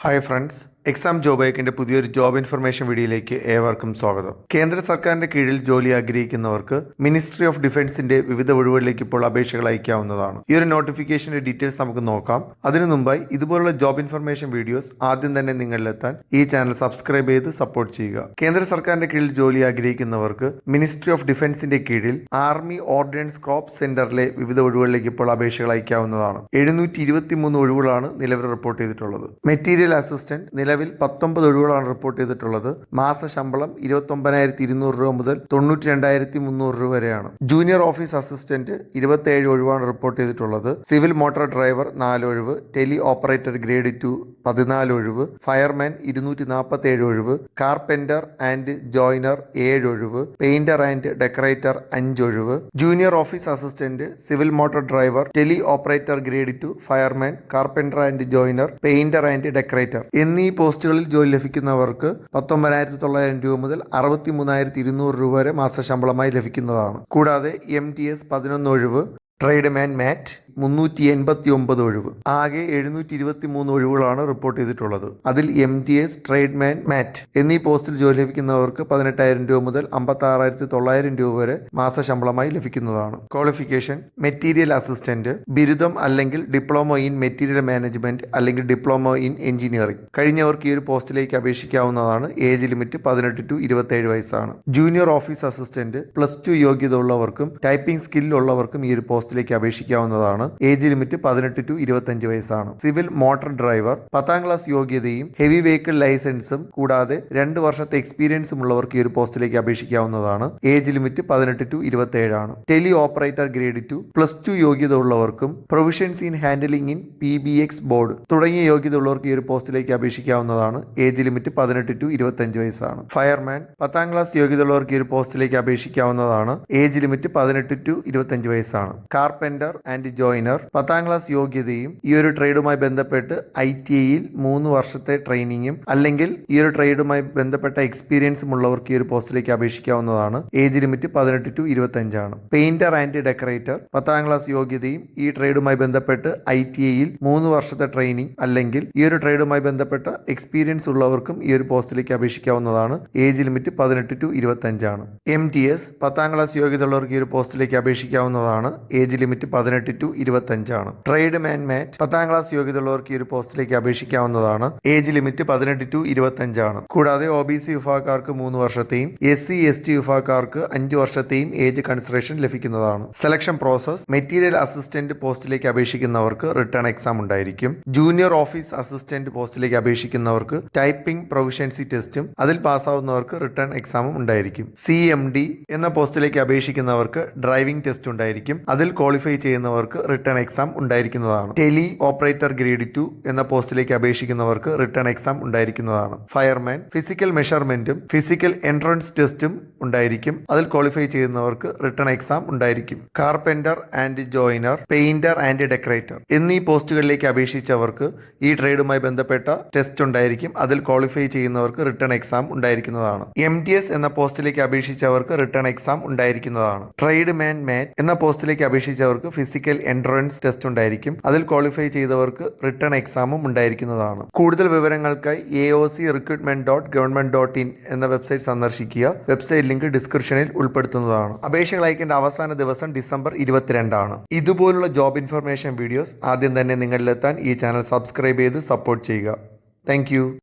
Hi friends exam job ഐക്കിന്റെ പുതിയൊരു job information വീഡിയോയിലേക്ക് ഏവർക്കും സ്വാഗതം. കേന്ദ്ര സർക്കാരിന്റെ കീഴിൽ ജോലി ആഗ്രഹിക്കുന്നവർക്ക് മിനിസ്ട്രി ഓഫ് ഡിഫൻസിന്റെ വിവിധ ഒഴിവുകളിലേക്ക് ഇപ്പോൾ അപേക്ഷകൾ അയക്കാവുന്നതാണ്. ഈ ഒരു നോട്ടിഫിക്കേഷന്റെ ഡീറ്റെയിൽസ് നമുക്ക് നോക്കാം. അതിനു മുമ്പായി ഇതുപോലുള്ള ജോബ് ഇൻഫർമേഷൻ വീഡിയോസ് ആദ്യം തന്നെ നിങ്ങളിലെത്താൻ ഈ ചാനൽ സബ്സ്ക്രൈബ് ചെയ്ത് സപ്പോർട്ട് ചെയ്യുക. കേന്ദ്ര സർക്കാരിന്റെ കീഴിൽ ജോലി ആഗ്രഹിക്കുന്നവർക്ക് മിനിസ്ട്രി ഓഫ് ഡിഫൻസിന്റെ കീഴിൽ ആർമി ഓർഡിനൻസ് ക്രോപ്പ് സെന്ററിലെ വിവിധ ഒഴിവുകളിലേക്ക് ഇപ്പോൾ അപേക്ഷകൾ അയക്കാവുന്നതാണ്. എഴുന്നൂറ്റി ഒഴിവുകളാണ് നിലവിൽ റിപ്പോർട്ട് ചെയ്തിട്ടുള്ളത്. മെറ്റീരിയൽ അസിസ്റ്റന്റ് നിലവിൽ പത്തൊമ്പത് ഒഴിവുകളാണ് റിപ്പോർട്ട് ചെയ്തിട്ടുള്ളത്. മാസ ശമ്പളം ഇരുപത്തി ഒമ്പതിനായിരത്തി ഇരുന്നൂറ് രൂപ മുതൽ തൊണ്ണൂറ്റി രണ്ടായിരത്തി മുന്നൂറ് രൂപ വരെയാണ്. ജൂനിയർ ഓഫീസ് അസിസ്റ്റന്റ് ഇരുപത്തേഴ് ഒഴിവാണ് റിപ്പോർട്ട് ചെയ്തിട്ടുള്ളത്. സിവിൽ മോട്ടോർ ഡ്രൈവർ നാല് ഒഴിവ് ടെലി ഓപ്പറേറ്റർ ഗ്രേഡ് ടു പതിനാല് ഒഴിവ് ഫയർമാൻ ഇരുന്നൂറ്റി നാൽപ്പത്തി ഏഴ് ഒഴിവ് കാർപെന്റർ ആൻഡ് ജോയിനർ ഏഴ് ഒഴിവ് പെയിന്റർ ആൻഡ് ഡെക്കറേറ്റർ അഞ്ച് ഒഴിവ്. Junior office assistant civil motor driver tele operator grade two fireman carpenter and joiner painter and decorator എന്നീ പോസ്റ്റുകളിൽ ജോലി ലഭിക്കുന്നവർക്ക് പത്തൊമ്പതിനായിരത്തി തൊള്ളായിരം രൂപ മുതൽ അറുപത്തി മൂന്നായിരത്തി ഇരുന്നൂറ് രൂപ വരെ മാസ ശമ്പളമായി ലഭിക്കുന്നതാണ്. കൂടാതെ എം ടി എസ് പതിനൊന്ന് ഒഴിവ് ട്രേഡ്മാൻ മാറ്റ് മുന്നൂറ്റി എൺപത്തി ഒമ്പത് ഒഴിവ്. ആകെ എഴുന്നൂറ്റി ഇരുപത്തി മൂന്ന് ഒഴിവുകളാണ് റിപ്പോർട്ട് ചെയ്തിട്ടുള്ളത്. അതിൽ M T S tradesman mate എന്നീ പോസ്റ്റിൽ ജോലി ലഭിക്കുന്നവർക്ക് പതിനെട്ടായിരം രൂപ മുതൽ അമ്പത്തി ആറായിരത്തി തൊള്ളായിരം രൂപ വരെ മാസ ശമ്പളമായി ലഭിക്കുന്നതാണ്. ക്വാളിഫിക്കേഷൻ മെറ്റീരിയൽ അസിസ്റ്റന്റ് ബിരുദം അല്ലെങ്കിൽ ഡിപ്ലോമ ഇൻ മെറ്റീരിയൽ മാനേജ്മെന്റ് അല്ലെങ്കിൽ ഡിപ്ലോമ ഇൻ എഞ്ചിനീയറിംഗ്. കഴിഞ്ഞവർക്ക് ഈ ഒരു പോസ്റ്റിലേക്ക് അപേക്ഷിക്കാവുന്നതാണ് ഏജ് ലിമിറ്റ് പതിനെട്ട് ടു ഇരുപത്തേഴ് വയസ്സാണ്. Junior office assistant plus two യോഗ്യത ഉള്ളവർക്കും ടൈപ്പിംഗ് സ്കില്ലുള്ളവർക്കും ഈ ഒരു പോസ്റ്റിലേക്ക് അപേക്ഷിക്കാവുന്നതാണ്. ഏജ് ലിമിറ്റ് പതിനെട്ട് ടു ഇരുപത്തഞ്ച് വയസ്സാണ്. സിവിൽ മോട്ടോർ ഡ്രൈവർ പത്താം ക്ലാസ് യോഗ്യതയും ഹെവി വെഹിക്കിൾ ലൈസൻസും കൂടാതെ രണ്ട് വർഷത്തെ എക്സ്പീരിയൻസും ഉള്ളവർക്ക് ഈ ഒരു പോസ്റ്റിലേക്ക് അപേക്ഷിക്കാവുന്നതാണ്. ഏജ് ലിമിറ്റ് പതിനെട്ട് to ഇരുപത്തേഴാണ്. Tele operator grade two plus two യോഗ്യത ഉള്ളവർക്കും provisions in handling in P B X board തുടങ്ങിയ യോഗ്യത ഉള്ളവർക്ക് ഈ ഒരു പോസ്റ്റിലേക്ക് അപേക്ഷിക്കാവുന്നതാണ്. ഏജ് ലിമിറ്റ് പതിനെട്ട് ടു ഇരുപത്തഞ്ച് വയസ്സാണ്. ഫയർമാൻ പത്താം ക്ലാസ് യോഗ്യത ഉള്ളവർക്ക് ഈ ഒരു പോസ്റ്റിലേക്ക് അപേക്ഷിക്കാവുന്നതാണ്. ഏജ് ലിമിറ്റ് പതിനെട്ട് ടു ഇരുപത്തഞ്ച് വയസ്സാണ്. കാർപെന്റർ ആൻഡ് ജോയിനർ പത്താം ക്ലാസ് യോഗ്യതയും ഈ ഒരു ട്രേഡുമായി ബന്ധപ്പെട്ട് ഐ ടി ഐയിൽ മൂന്ന് വർഷത്തെ ട്രെയിനിങ്ങും അല്ലെങ്കിൽ ഈ ഒരു ട്രേഡുമായി ബന്ധപ്പെട്ട എക്സ്പീരിയൻസും ഉള്ളവർക്ക് ഈ ഒരു പോസ്റ്റിലേക്ക് അപേക്ഷിക്കാവുന്നതാണ്. ഏജ് ലിമിറ്റ് പതിനെട്ട് ടു ഇരുപത്തഞ്ചാണ് പെയിന്റർ ആൻഡ് ഡെക്കറേറ്റർ പത്താം ക്ലാസ് യോഗ്യതയും ഈ ട്രേഡുമായി ബന്ധപ്പെട്ട് ഐ ടി ഐയിൽ മൂന്ന് വർഷത്തെ ട്രെയിനിങ് അല്ലെങ്കിൽ ഈ ഒരു ട്രേഡുമായി ബന്ധപ്പെട്ട എക്സ്പീരിയൻസ് ഉള്ളവർക്കും ഈ ഒരു പോസ്റ്റിലേക്ക് അപേക്ഷിക്കാവുന്നതാണ്. ഏജ് ലിമിറ്റ് പതിനെട്ട് ടു ഇരുപത്തഞ്ചാണ് എം ടി എസ് പത്താം ക്ലാസ് യോഗ്യത ഉള്ളവർക്ക് ഈ ഒരു പോസ്റ്റിലേക്ക് അപേക്ഷിക്കാവുന്നതാണ്. ഏജ് ലിമിറ്റ് പതിനെട്ട് ടു ഇരുപത്തഞ്ചാണ്. ട്രേഡ് മാൻ മാറ്റ് പത്താം ക്ലാസ് യോഗ്യത ഉള്ളവർക്ക് ഈ ഒരു പോസ്റ്റിലേക്ക് അപേക്ഷിക്കാവുന്നതാണ്. ഏജ് ലിമിറ്റ് പതിനെട്ട് ടു ഇരുപത്തഞ്ചാണ്. കൂടാതെ ഒ ബി സി വിഭാഗക്കാർക്ക് മൂന്ന് വർഷത്തെയും എസ് സി എസ് ടി വിഭാഗക്കാർക്ക് അഞ്ച് വർഷത്തെയും ഏജ് കൺസിഡറേഷൻ ലഭിക്കുന്നതാണ്. സെലക്ഷൻ പ്രോസസ് മെറ്റീരിയൽ അസിസ്റ്റന്റ് പോസ്റ്റിലേക്ക് അപേക്ഷിക്കുന്നവർക്ക് റിട്ടേൺ എക്സാം ഉണ്ടായിരിക്കും. ജൂനിയർ ഓഫീസ് അസിസ്റ്റന്റ് പോസ്റ്റിലേക്ക് അപേക്ഷിക്കുന്നവർക്ക് ടൈപ്പിംഗ് പ്രൊവിഷ്യൻസി ടെസ്റ്റും അതിൽ പാസ്സാവുന്നവർക്ക് റിട്ടേൺ എക്സാമും ഉണ്ടായിരിക്കും. സി എം ഡി എന്ന പോസ്റ്റിലേക്ക് അപേക്ഷിക്കുന്നവർക്ക് ഡ്രൈവിംഗ് ടെസ്റ്റ് ഉണ്ടായിരിക്കും. അതിൽ ക്വാളിഫൈ ചെയ്യുന്നവർക്ക് റിട്ടേൺ എക്സാം ഉണ്ടായിരിക്കുന്നതാണ്. ടെലി ഓപ്പറേറ്റർ ഗ്രേഡ് ടു എന്ന പോസ്റ്റിലേക്ക് അപേക്ഷിക്കുന്നവർക്ക് റിട്ടേൺ എക്സാം ഉണ്ടായിരിക്കുന്നതാണ്. ഫയർമാൻ ഫിസിക്കൽ മെഷർമെന്റും ഫിസിക്കൽ എൻട്രൻസ് ടെസ്റ്റും ഉണ്ടായിരിക്കും. അതിൽ ക്വാളിഫൈ ചെയ്യുന്നവർക്ക് റിട്ടേൺ എക്സാം ഉണ്ടായിരിക്കും. Carpenter and joiner painter and decorator എന്നീ പോസ്റ്റുകളിലേക്ക് അപേക്ഷിച്ചവർക്ക് ഈ ട്രേഡുമായി ബന്ധപ്പെട്ട ടെസ്റ്റ് ഉണ്ടായിരിക്കും. അതിൽ ക്വാളിഫൈ ചെയ്യുന്നവർക്ക് റിട്ടേൺ എക്സാം ഉണ്ടായിരിക്കുന്നതാണ്. എം ടി എസ് എന്ന പോസ്റ്റിലേക്ക് അപേക്ഷിച്ചവർക്ക് റിട്ടേൺ എക്സാം ഉണ്ടായിരിക്കുന്നതാണ്. ട്രേഡ് മാൻ മാറ്റ് എന്ന പോസ്റ്റിലേക്ക് അപേക്ഷിച്ചവർക്ക് ഫിസിക്കൽ എൻട്രൻസ് ടെസ്റ്റ് ഉണ്ടായിരിക്കും. അതിൽ ക്വാളിഫൈ ചെയ്തവർക്ക് റിട്ടേൺ എക്സാമും ഉണ്ടായിരിക്കുന്നതാണ്. കൂടുതൽ വിവരങ്ങൾക്കായി A O C recruitment dot government dot in എന്ന വെബ്സൈറ്റ് സന്ദർശിക്കുക. വെബ്സൈറ്റ് ലിങ്ക് ഡിസ്ക്രിപ്ഷനിൽ ഉൾപ്പെടുത്തുന്നതാണ്. അപേക്ഷകൾ അയക്കേണ്ട അവസാന ദിവസം ഡിസംബർ ഇരുപത്തിരണ്ടാണ്. ഇതുപോലുള്ള ജോബ് ഇൻഫർമേഷൻ വീഡിയോസ് ആദ്യം തന്നെ നിങ്ങളിലെത്താൻ ഈ ചാനൽ സബ്സ്ക്രൈബ് ചെയ്ത് സപ്പോർട്ട് ചെയ്യുക. താങ്ക്